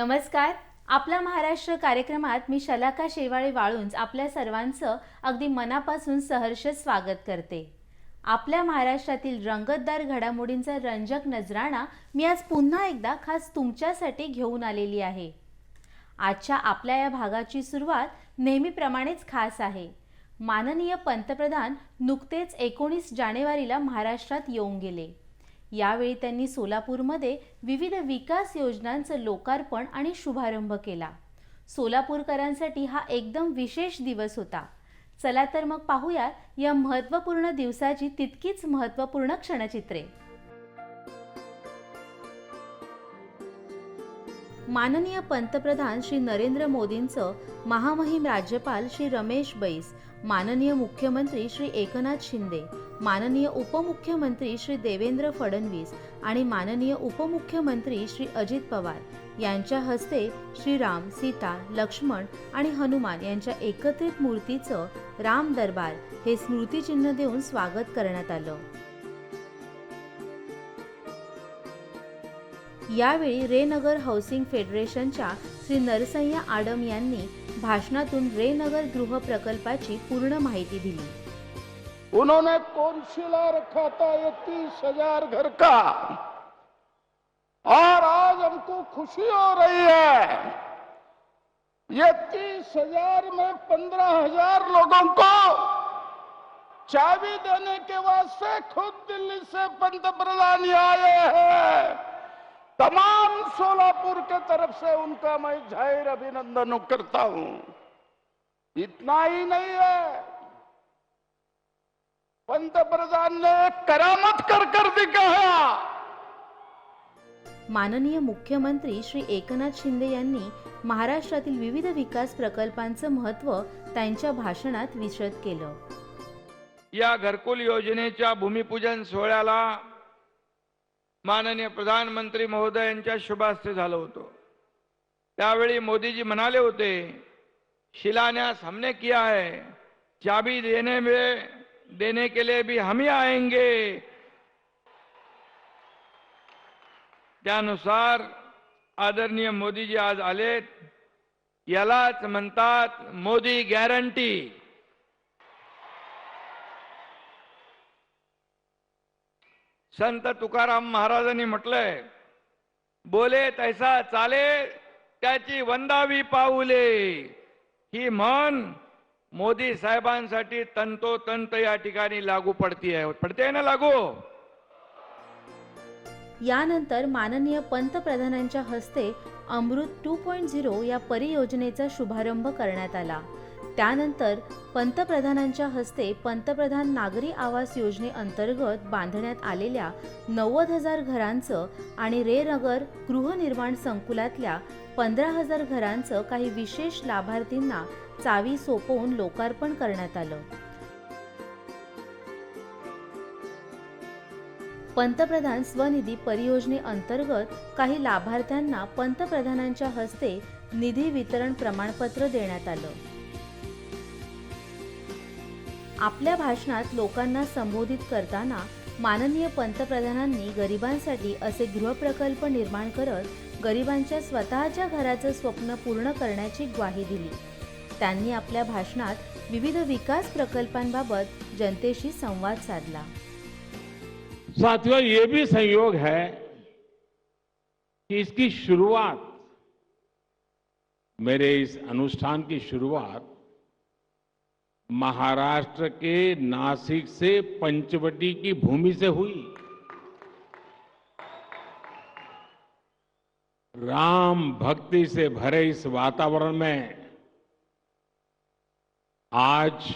नमस्कार. आपला महाराष्ट्र कार्यक्रमात मी शलाका शेवाळे वाळुंज आपल्या सर्वांचं अगदी मनापासून सहर्ष स्वागत करते. आपल्या महाराष्ट्रातील रंगतदार घडामोडींचा रंजक नजराणा मी आज पुन्हा एकदा खास तुमच्यासाठी घेऊन आलेली आहे. आजच्या आपल्या या भागाची सुरुवात नेहमीप्रमाणेच खास आहे. माननीय पंतप्रधान नुकतेच एकोणीस जानेवारीला महाराष्ट्रात येऊन गेले. यावेळी त्यांनी सोलापूरमध्ये विविध विकास योजनांचं लोकार्पण आणि शुभारंभ केला. सोलापूरकरांसाठी हा एकदम विशेष दिवस होता. चला तर मग पाहूया या महत्त्वपूर्ण दिवसाची तितकीच महत्त्वपूर्ण क्षणचित्रे. माननीय पंतप्रधान श्री नरेंद्र मोदींचं महामहिम राज्यपाल श्री रमेश बैस माननीय मुख्यमंत्री श्री एकनाथ शिंदे माननीय उपमुख्यमंत्री श्री देवेंद्र फडणवीस आणि माननीय उपमुख्यमंत्री श्री अजित पवार यांच्या हस्ते श्रीराम सीता लक्ष्मण आणि हनुमान यांच्या एकत्रित मूर्तीचं राम दरबार हे स्मृतिचिन्ह देऊन स्वागत करण्यात आलं. यावेळी रेनगर हाऊसिंग फेडरेशनच्या श्री नरसय्या आडम यांनी भाषणातून रेनगर गृह प्रकल्पाची पूर्ण माहिती दिली. उन्होंने कौंसिला रखा था ये तीस हजार घर का? और आज हमको खुशी हो रही है। ये तीस हजार में पंद्रह हजार लोगों को चाबी देने के वास्ते खुद दिल्ली से पंतप्रधान ही आए हैं। तमाम सोलापुर के तरफ से उनका मैं जाहिर अभिनंदन करता हूं। इतना ही नहीं है। पंतप्रधान ने करामत कर कर दिखाया। माननीय मुख्यमंत्री श्री एकनाथ शिंदे यांनी महाराष्ट्रातील विविध विकास प्रकल्पांचं महत्त्व त्यांच्या भाषणात विशद केलं. या घरकुल योजनेच्या भूमिपूजन सोहळ्याला माननीय प्रधानमंत्री महोदय यांच्या शुभास्ते झालं होतं. त्यावेळी मोदीजी म्हणाले होते शिलान्यास हमने किया है चाबी देने में देने के लिए भी हम ही आएंगे. त्यानुसार आदरणीय मोदीजी आज आलेत. यालाच म्हणतात मोदी गॅरंटी. संत तुकाराम महाराजांनी म्हटलंय बोले तैसा चाले त्याची वंदावी पाऊले. ही म्हण मोदी साहेबांसाठी तंतोतंत या ठिकाणी लागू पडतीये. पडते ना लागू? यानंतर माननीय पंतप्रधानांच्या हस्ते अमृत टू पॉईंट झिरो या परियोजनेचा शुभारंभ करण्यात आला. त्यानंतर पंतप्रधानांच्या हस्ते पंतप्रधान नागरी आवास योजनेअंतर्गत बांधण्यात आलेल्या नव्वद हजार घरांचं आणि रेनगर गृहनिर्माण संकुलातल्या पंधरा हजार घरांचं काही विशेष लाभार्थींना चावी सोपवून लोकार्पण करण्यात आलं. पंतप्रधान स्वनिधी परियोजनेअंतर्गत काही लाभार्थ्यांना पंतप्रधानांच्या हस्ते निधी वितरण प्रमाणपत्र देण्यात आलं. आपल्या भाषणात लोकांना संबोधित करताना माननीय पंतप्रधानांनी गरिबांसाठी असे गृहप्रकल्प निर्माण करत गरिबांच्या स्वतःच्या घराचं स्वप्न पूर्ण करण्याची ग्वाही दिली. त्यांनी आपल्या भाषणात विविध विकास प्रकल्पांबाबत जनतेशी संवाद साधला. साथियों ये भी संयोग है कि इसकी शुरुआत मेरे इस अनुष्ठान की शुरुआत महाराष्ट्र के नासिक से पंचवटी की भूमि से हुई। राम भक्ति से भरे इस वातावरण में आज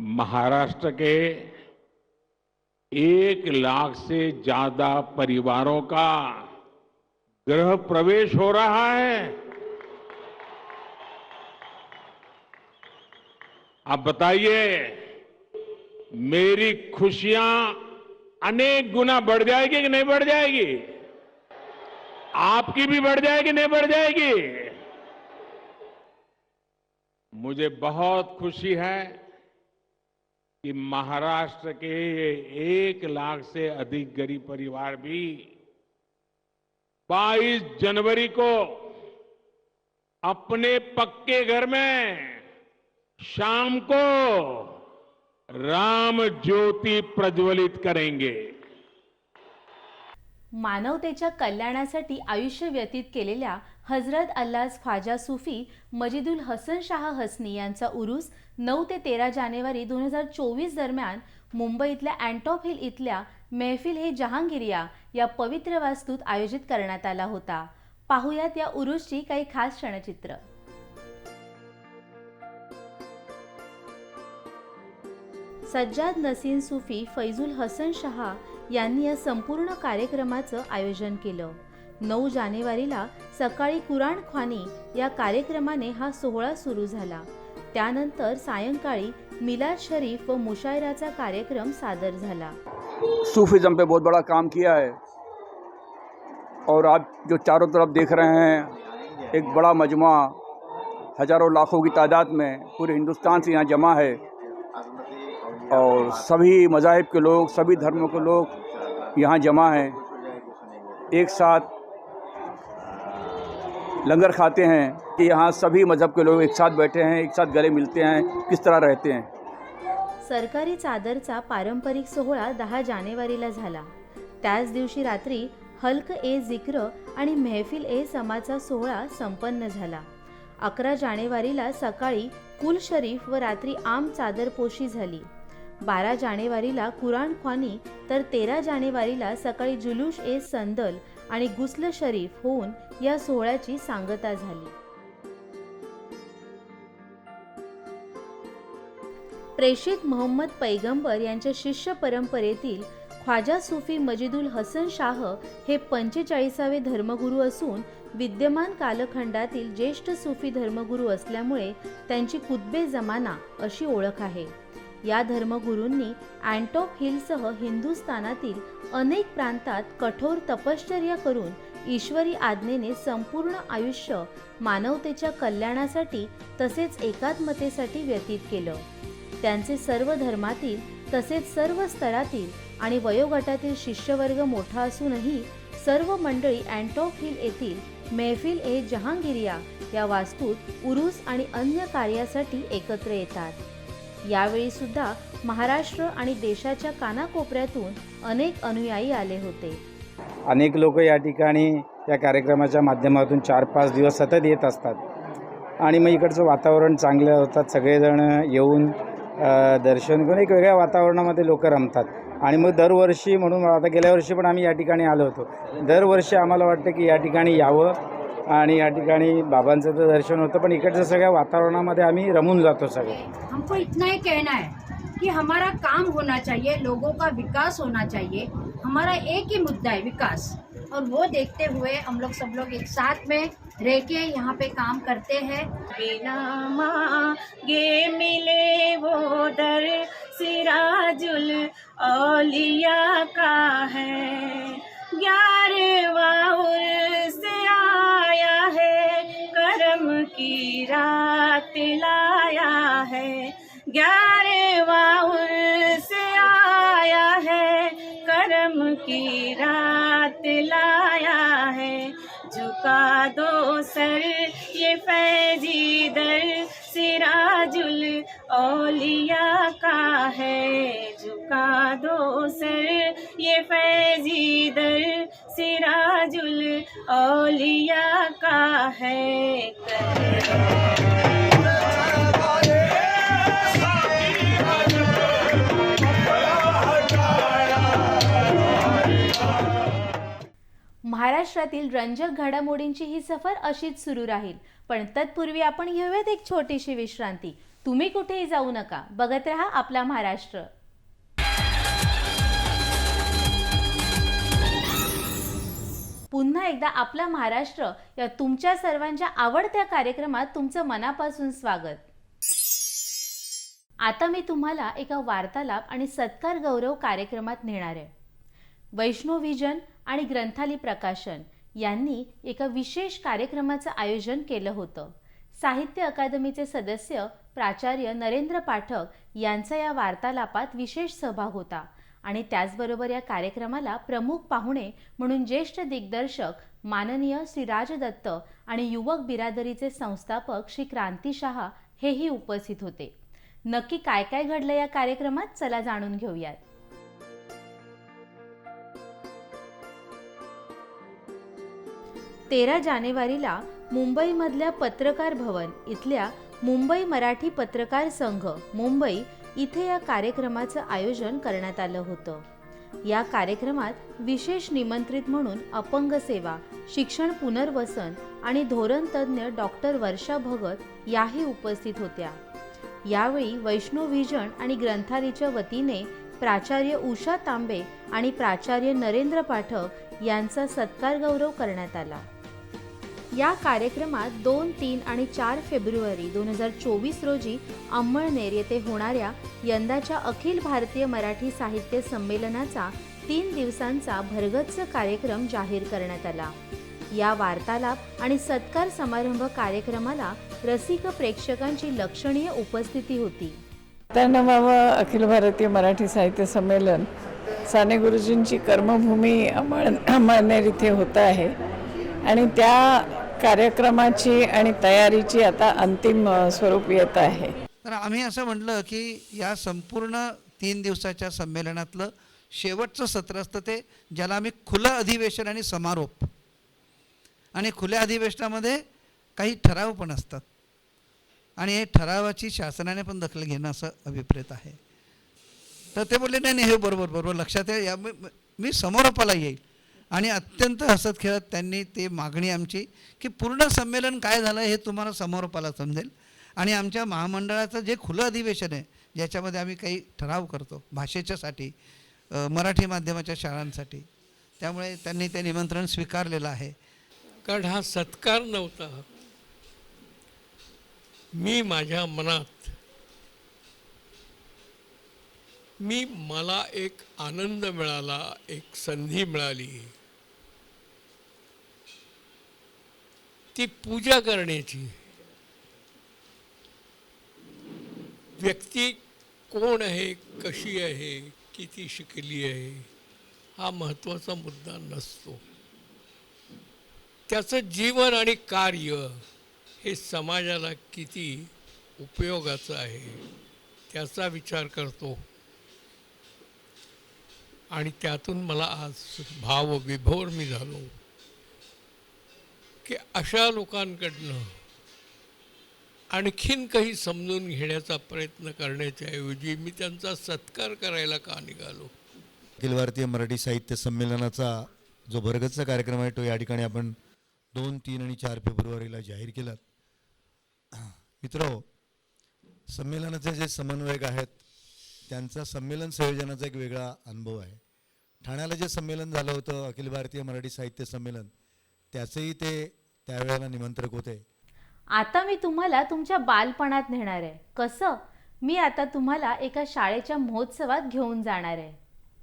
महाराष्ट्र के एक लाख से ज़्यादा परिवारों का गृह प्रवेश हो रहा है। आप बताइए, मेरी खुशियाँ अनेक गुना बढ़ जाएगी कि नहीं बढ़ जाएगी? आपकी भी बढ़ जाएगी नहीं बढ़ जाएगी? मुझे बहुत खुशी है कि महाराष्ट्र के एक लाख से अधिक गरीब परिवार भी 22 जनवरी को अपने पक्के घर में शाम को राम ज्योति प्रज्वलित करेंगे। मानवतेच्या कल्याणासाठी आयुष्य व्यतीत केलेल्या हजरत अल्लाज ख्वाजा सुफी मजिदुल हसन शाह हसनी यांचा उरूस नऊ ते तेरा जानेवारी दोन हजार चोवीस दरम्यान मुंबईतल्या अँटॉप हिल इथल्या मेहफिल हे जहांगिरिया या पवित्र वास्तूत आयोजित करण्यात आला होता. पाहुयात या उरूसची काही खास क्षणचित्र. सज्जाद नसीन सुफी फैजुल हसन शहा यांनी या संपूर्ण कार्यक्रमाचं आयोजन केलं. नऊ जानेवारीला सकाळी कुराण खानी या कार्यक्रमाने हा सोहळा सुरू झाला. त्यानंतर सायंकाळी मिलाद शरीफ व मुशायराचा कार्यक्रम सादर झाला. सूफीज़म पे बहुत बड़ा काम किया है. और आप जो चारों तरफ देख रहे हैं एक बड़ा मजमा हज़ारों लाखों की तादाद में पूरे हिंदुस्तान से यहाँ जमा है। और सभी मज़ाहब के लोग सभी धर्मों के लोग यहाँ जमा हैं। एक साथ लंगर खाते हैं कि यहाँ सभी मज़हब के लोग एक साथ बैठे हैं एक साथ गले मिलते हैं किस तरह रहते हैं। सरकारी चादरचा पारंपरिक सोहळा दहा जानेवारीला झाला. त्याच दिवशी रात्री हल्क ए जिक्र आणि मेहफिल ए समाचा सोहळा संपन्न झाला. अकरा जानेवारीला सकाळी कुल शरीफ व रात्री आम चादरपोशी झाली. बारा जानेवारीला कुराण ख्वानी तर तेरा जानेवारीला सकाळी जुलूश ए संदल आणि गुस्ल शरीफ होऊन या सोहळ्याची सांगता झाली. प्रेषित मोहम्मद पैगंबर यांच्या शिष्य परंपरेतील ख्वाजा सुफी मजिदुल हसन शाह हे पंचेचाळीसावे धर्मगुरू असून विद्यमान कालखंडातील ज्येष्ठ सुफी धर्मगुरू असल्यामुळे त्यांची कुतबे जमाना अशी ओळख आहे. या धर्मगुरूंनी अँटॉप हिलसह हिंदुस्थानातील अनेक प्रांतात कठोर तपश्चर्या करून ईश्वरी आज्ञेने संपूर्ण आयुष्य मानवतेच्या कल्याणासाठी तसेच एकात्मतेसाठी व्यतीत केलं. त्यांचे सर्व धर्मातील तसेच सर्व स्तरातील आणि वयोगटातील शिष्यवर्ग मोठा असूनही सर्व मंडळी अँटॉप हिल येथील मेहफिल ए जहांगिरिया या वास्तूत उरूस आणि अन्य कार्यासाठी एकत्र येतात. यावेळी सुद्धा महाराष्ट्र आणि देशाच्या कानाकोपऱ्यातून अनेक अनुयायी आले होते. अनेक लोक या ठिकाणी या कार्यक्रमाच्या माध्यमातून चार पाच दिवस सतत येत असतात. आणि मग इकडचं वातावरण चांगलं होतात सगळेजण येऊन दर्शन करून एक वेगळ्या वातावरणामध्ये लोक रमतात. आणि मग दरवर्षी म्हणून आता गेल्या वर्षी पण आम्ही या ठिकाणी आलो होतो. दरवर्षी आम्हाला वाटतं की या ठिकाणी यावं. आणि या ठिकाणी बाबांचं तर दर्शन होतं पण इकडच्या सगळ्या वातावरणामध्ये आम्ही रमून जातो सगळे. हमको इतना ही कहना है कि हमारा काम होना चाहिए लोगों का विकास होना चाहिए। हमारा एक ही मुद्दा है विकास। और वो देखते हुए हम लोग सब लोग एक साथ में रह के यहाँ पे काम करते हैं। बिना मांगे मिले वो दर सिराजुल औलिया का है। ग्यारहवा से लाया है करम की रात लाया है। ग्यारहवा से आया है करम की रात लाया है। झुका दो सर ये फैजी दर सिराजुल औलिया का है। झुका दो सर ये फैजी दर सिराजुल औलिया का है महाराष्ट्रातील रंजक घडामोडींची ही सफर अशीच सुरू राहील. पण तत्पूर्वी आपण घेऊयात एक छोटीशी विश्रांती. तुम्ही कुठेही जाऊ नका. बघत रहा आपला महाराष्ट्र. पुन्हा एकदा आपला महाराष्ट्र या तुमच्या सर्वांच्या आवडत्या कार्यक्रमात तुमचं मनापासून स्वागत. आता मी तुम्हाला एका वार्तालाप आणि सत्कार गौरव कार्यक्रमात नेणार आहे. वैष्णव विजन आणि ग्रंथाली प्रकाशन यांनी एका विशेष कार्यक्रमाचं आयोजन केलं होतं. साहित्य अकादमीचे सदस्य प्राचार्य नरेंद्र पाठक यांचा या वार्तालापात विशेष सहभाग होता. आणि त्याचबरोबर या कार्यक्रमाला प्रमुख पाहुणे म्हणून ज्येष्ठ दिग्दर्शक माननीय श्री राजदत्त आणि युवक बिरादरीचे संस्थापक श्री क्रांती शहा हेही उपस्थित होते. नक्की काय काय घडलं या कार्यक्रमात? चला जाणून घेऊयात. तेरा जानेवारीला मुंबईमधल्या पत्रकार भवन इथल्या मुंबई मराठी पत्रकार संघ मुंबई इथे या कार्यक्रमाचं आयोजन करण्यात आलं होतं. या कार्यक्रमात विशेष निमंत्रित म्हणून अपंग सेवा शिक्षण पुनर्वसन आणि धोरण तज्ज्ञ डॉक्टर वर्षा भगत याही उपस्थित होत्या. यावेळी वैष्णव विजन आणि ग्रंथालीच्या वतीने प्राचार्य उषा तांबे आणि प्राचार्य नरेंद्र पाठक यांचा सत्कार गौरव करण्यात आला. या कार्यक्रमात दोन तीन आणि चार फेब्रुवारी दोन हजार चोवीस रोजी अंमळनेर येथे होणाऱ्या यंदाच्या अखिल भारतीय मराठी साहित्य संमेलनाचा तीन दिवसांचा भरगच्च कार्यक्रम जाहीर करण्यात आला. या वार्तालाप आणि सत्कार समारंभ कार्यक्रमाला रसिक प्रेक्षकांची लक्षणीय उपस्थिती होती. त्यानवावं अखिल भारतीय मराठी साहित्य संमेलन साने गुरुजींची कर्मभूमी अमळ अमळनेर इथे होत आहे. आणि त्या कार्यक्रमाची आणि तयारीची आता अंतिम स्वरूप येत आहे. तर आम्ही असं म्हटलं की या संपूर्ण तीन दिवसाच्या संमेलनातलं शेवटचं सत्र असतं ते ज्याला आम्ही खुलं अधिवेशन आणि समारोप. आणि खुल्या अधिवेशनामध्ये काही ठराव पण असतात. आणि हे ठरावाची शासनाने पण दखल घेणं असं अभिप्रेत आहे. तर ते बोलले नाही नाही हे बरोबर बरोबर लक्षात आहे या मी मी समारोपाला येईल. आणि अत्यंत हसत खेळत त्यांनी ते मागणी आमची की पूर्ण संमेलन काय झालं हे तुम्हाला समारोपाला समजेल. आणि आमच्या महामंडळाचं जे खुलं अधिवेशन आहे ज्याच्यामध्ये आम्ही काही ठराव करतो भाषेच्यासाठी मराठी माध्यमाच्या शाळांसाठी त्यामुळे त्यांनी ते निमंत्रण स्वीकारलेलं आहे. कारण हा सत्कार नव्हता. मी माझ्या मनात मी मला एक आनंद मिळाला एक संधी मिळाली. ती पूजा करण्याची. व्यक्ती कोण आहे कशी आहे किती शिकली आहे हा महत्त्वाचा मुद्दा नसतो. त्याचं जीवन आणि कार्य हे समाजाला किती उपयोगाचं आहे त्याचा विचार करतो. आणि त्यातून मला आज भाव विभोर मी झालो. की अशा लोकांकडनं आणखीन काही समजून घेण्याचा प्रयत्न करण्याच्या ऐवजी मी त्यांचा सत्कार करायला का निघालो? अखिल भारतीय मराठी साहित्य संमेलनाचा जो भरगतचा कार्यक्रम आहे तो या ठिकाणी आपण दोन तीन आणि चार फेब्रुवारीला जाहीर केला मित्र संमेलनाचे जे समन्वयक आहेत त्यांचा संमेलन संयोजनाचा एक वेगळा अनुभव आहे. ठाण्याला जे संमेलन झालं होतं अखिल भारतीय मराठी साहित्य संमेलन त्याचेही ते त्यावेळेला निमंत्रक होते. आता मी तुम्हाला तुमच्या बालपणात नेणार आहे. कसं? मी आता तुम्हाला एका शाळेच्या महोत्सवात घेऊन जाणार आहे.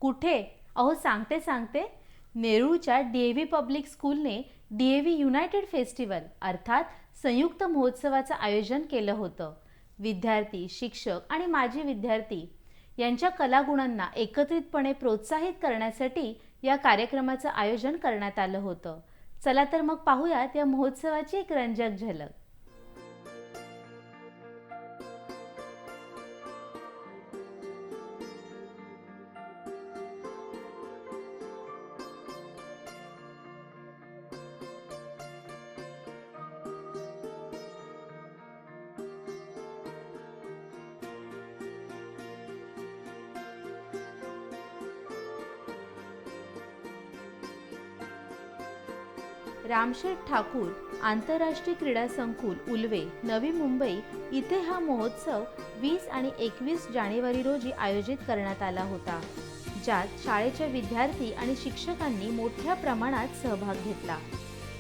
कुठे? अहो सांगते सांगते. नेरूळच्या D A V public स्कूलने D A V united festival अर्थात संयुक्त महोत्सवाचं आयोजन केलं होतं. विद्यार्थी शिक्षक आणि माजी विद्यार्थी यांच्या कलागुणांना एकत्रितपणे प्रोत्साहित करण्यासाठी या कार्यक्रमाचं आयोजन करण्यात आलं होतं. चला तर मग पाहूयात या महोत्सवाची एक रंजक झलक. रामशेठ ठाकूर आंतरराष्ट्रीय क्रीडा संकुल उल्वे नवी मुंबई इथे हा महोत्सव वीस आणि एकवीस जानेवारी रोजी आयोजित करण्यात आला होता ज्यात शाळेच्या विद्यार्थी आणि शिक्षकांनी मोठ्या प्रमाणात सहभाग घेतला.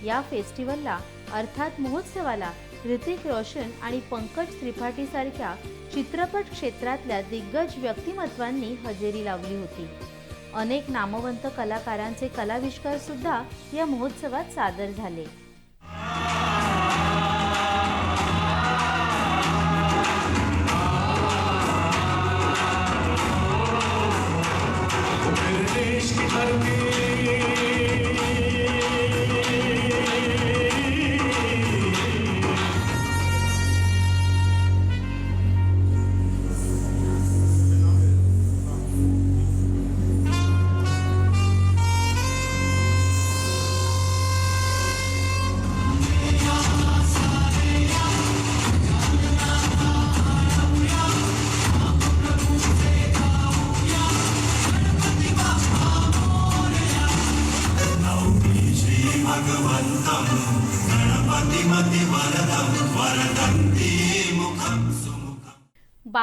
या फेस्टिवलला अर्थात महोत्सवाला ऋतिक रोशन आणि पंकज त्रिपाठी सारख्या चित्रपट क्षेत्रातल्या दिग्गज व्यक्तिमत्वांनी हजेरी लावली होती. अनेक नामवंत कलाकारांचे कलाविष्कार सुद्धा या महोत्सवात सादर झाले.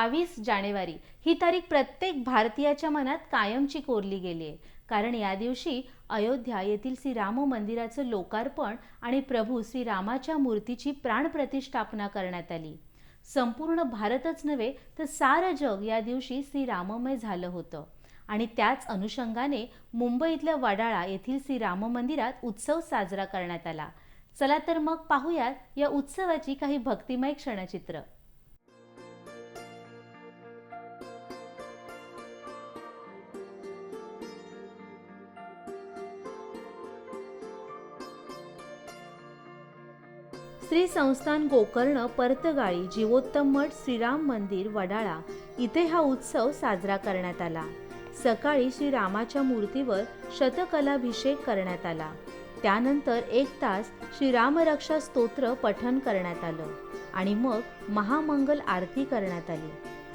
बावीस जानेवारी ही तारीख प्रत्येक भारतीयाच्या मनात कायमची कोरली गेली आहे. कारण या दिवशी अयोध्या येथील श्री राम मंदिराचं लोकार्पण आणि प्रभू श्री रामाच्या मूर्तीची प्राणप्रतिष्ठापना करण्यात आली. संपूर्ण भारतच नव्हे तर सारं जग या दिवशी श्री राममय झालं होतं. आणि त्याच अनुषंगाने मुंबईतल्या वडाळा येथील श्री राम मंदिरात उत्सव साजरा करण्यात आला. चला तर मग पाहूयात या उत्सवाची काही भक्तिमय क्षणचित्र. श्री संस्थान गोकर्ण परतगाळी जीवोत्तम मठ श्रीराम मंदिर वडाळा इथे हा उत्सव साजरा करण्यात आला. सकाळी श्रीरामाच्या मूर्तीवर शतकलाभिषेक करण्यात आला. त्यानंतर एक तास श्रीरामरक्षा स्तोत्र पठन करण्यात आलं आणि मग महामंगल आरती करण्यात आली.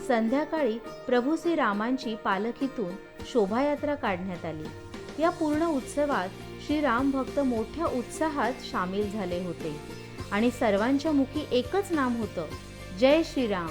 संध्याकाळी प्रभू श्रीरामांची पालखीतून शोभायात्रा काढण्यात आली. या पूर्ण उत्सवात श्रीराम भक्त मोठ्या उत्साहात सामील झाले होते. आणि सर्वांच्या मुखी एकच नाम होतं. जय श्रीराम.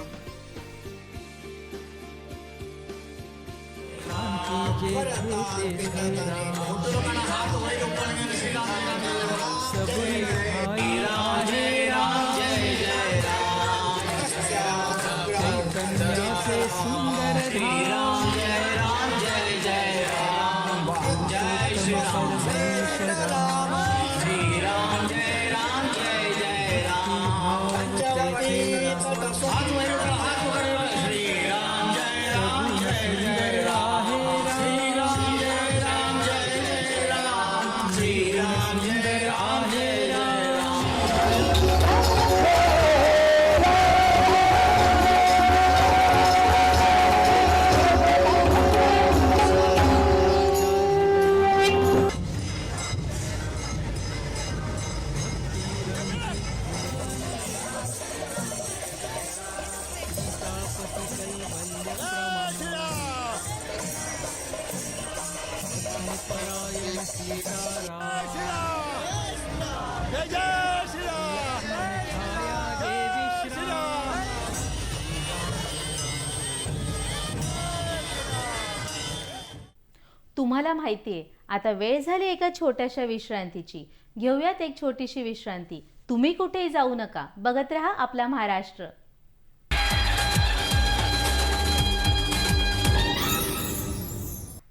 तुम्हाला माहिती आहे आता वेळ झाली एका छोट्याशा विश्रांतीची. घेऊयात एक छोटीशी विश्रांती. तुम्ही कुठेही जाऊ नका. बघत रहा आपला महाराष्ट्र.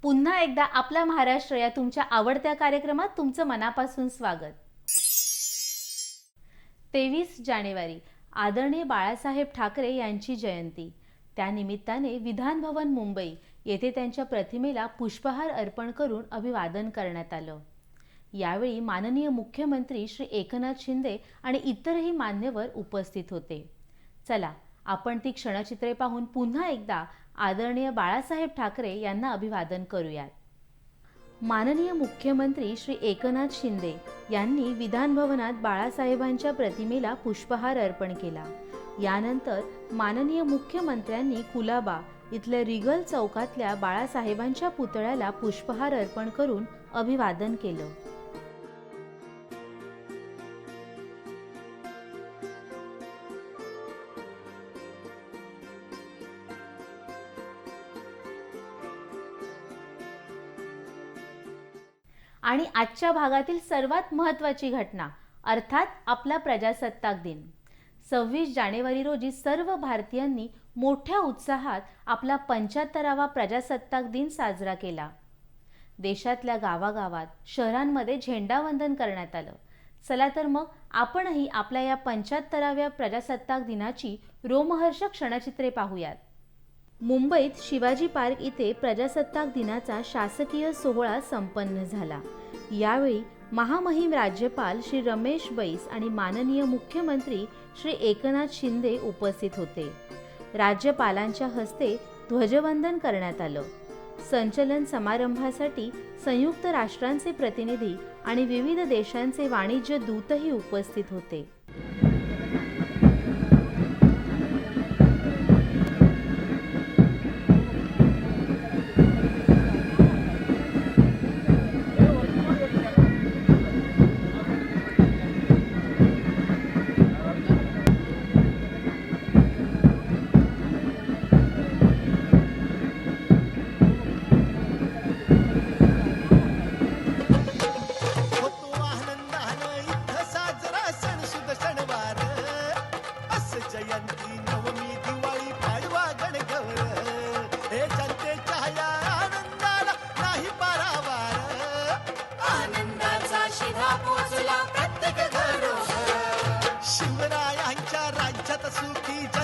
पुन्हा एकदा आपला महाराष्ट्र या तुमच्या आवडत्या कार्यक्रमात तुमचं मनापासून स्वागत. तेवीस जानेवारी आदरणीय बाळासाहेब ठाकरे यांची जयंती. त्यानिमित्ताने विधान भवन मुंबई येथे त्यांच्या प्रतिमेला पुष्पहार अर्पण करून अभिवादन करण्यात आलं. यावेळी माननीय मुख्यमंत्री श्री एकनाथ शिंदे आणि इतरही मान्यवर उपस्थित होते. चला आपण ती क्षणचित्रे पाहून पुन्हा एकदा आदरणीय बाळासाहेब ठाकरे यांना अभिवादन करूयात. माननीय मुख्यमंत्री श्री एकनाथ शिंदे यांनी विधानभवनात बाळासाहेबांच्या प्रतिमेला पुष्पहार अर्पण केला. यानंतर माननीय मुख्यमंत्र्यांनी कुलाबा इथल्या रिगल चौकातल्या बाळासाहेबांच्या पुतळ्याला पुष्पहार अर्पण करून अभिवादन केलं. आणि आजच्या भागातील सर्वात महत्त्वाची घटना अर्थात आपला प्रजासत्ताक दिन. सव्वीस जानेवारी रोजी सर्व भारतीयांनी मोठ्या उत्साहात आपला पंच्याहत्तरावा प्रजासत्ताक दिन साजरा केला. देशातल्या गावागावात शहरांमध्ये झेंडावंदन करण्यात आलं. चला तर मग आपणही आपल्या या पंच्याहत्तराव्या प्रजासत्ताक दिनाची रोमहर्षक क्षणचित्रे पाहूयात. मुंबईत शिवाजी पार्क इथे प्रजासत्ताक दिनाचा शासकीय सोहळा संपन्न झाला. यावेळी महामहिम राज्यपाल श्री रमेश बैस आणि माननीय मुख्यमंत्री श्री एकनाथ शिंदे उपस्थित होते. राज्यपालांच्या हस्ते ध्वजवंदन करण्यात आलं. संचलन समारंभासाठी संयुक्त राष्ट्रांचे प्रतिनिधी आणि विविध देशांचे वाणिज्य दूतही उपस्थित होते.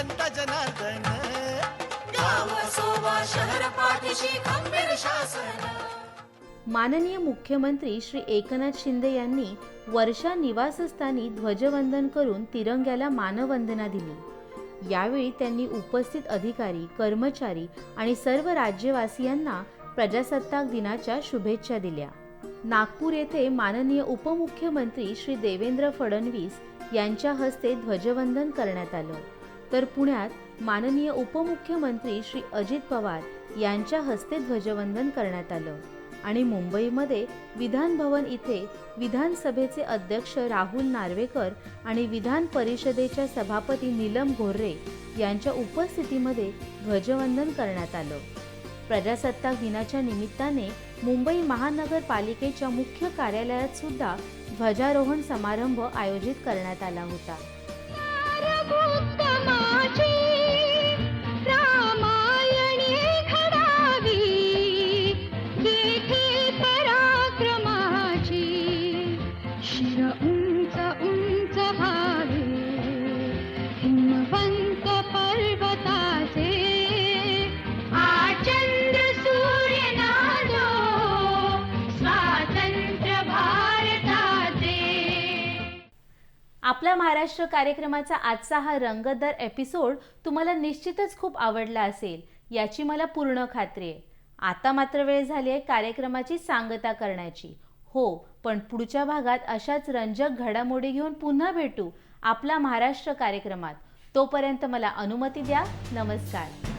जनता जनार्दन. गाव सोवा शहर पाठीशी खंबीर शासन. माननीय मुख्यमंत्री श्री एकनाथ शिंदे यांनी वर्षा निवासस्थानी ध्वजवंदन करून तिरंग्याला मानवंदना दिली. यावेळी त्यांनी उपस्थित अधिकारी कर्मचारी आणि सर्व राज्यवासियांना प्रजासत्ताक दिनाच्या शुभेच्छा दिल्या. नागपूर येथे माननीय उपमुख्यमंत्री श्री देवेंद्र फडणवीस यांच्या हस्ते ध्वजवंदन करण्यात आलं. तर पुण्यात माननीय उपमुख्यमंत्री श्री अजित पवार यांच्या हस्ते ध्वजवंदन करण्यात आलं. आणि मुंबईमध्ये विधान भवन इथे विधानसभेचे अध्यक्ष राहुल नार्वेकर आणि विधान परिषदेच्या सभापती नीलम गोर्रे यांच्या उपस्थितीमध्ये ध्वजवंदन करण्यात आलं. प्रजासत्ताक दिनाच्या निमित्ताने मुंबई महानगरपालिकेच्या मुख्य कार्यालयात सुद्धा ध्वजारोहण समारंभ आयोजित करण्यात आला होता. आपला महाराष्ट्र कार्यक्रमाचा आजचा हा रंगतदार एपिसोड तुम्हाला निश्चितच खूप आवडला असेल याची मला पूर्ण खात्री आहे. आता मात्र वेळ झाली आहे कार्यक्रमाची सांगता करण्याची. हो पण पुढच्या भागात अशाच रंजक घडामोडी घेऊन पुन्हा भेटू आपला महाराष्ट्र कार्यक्रमात. तोपर्यंत मला अनुमती द्या. नमस्कार.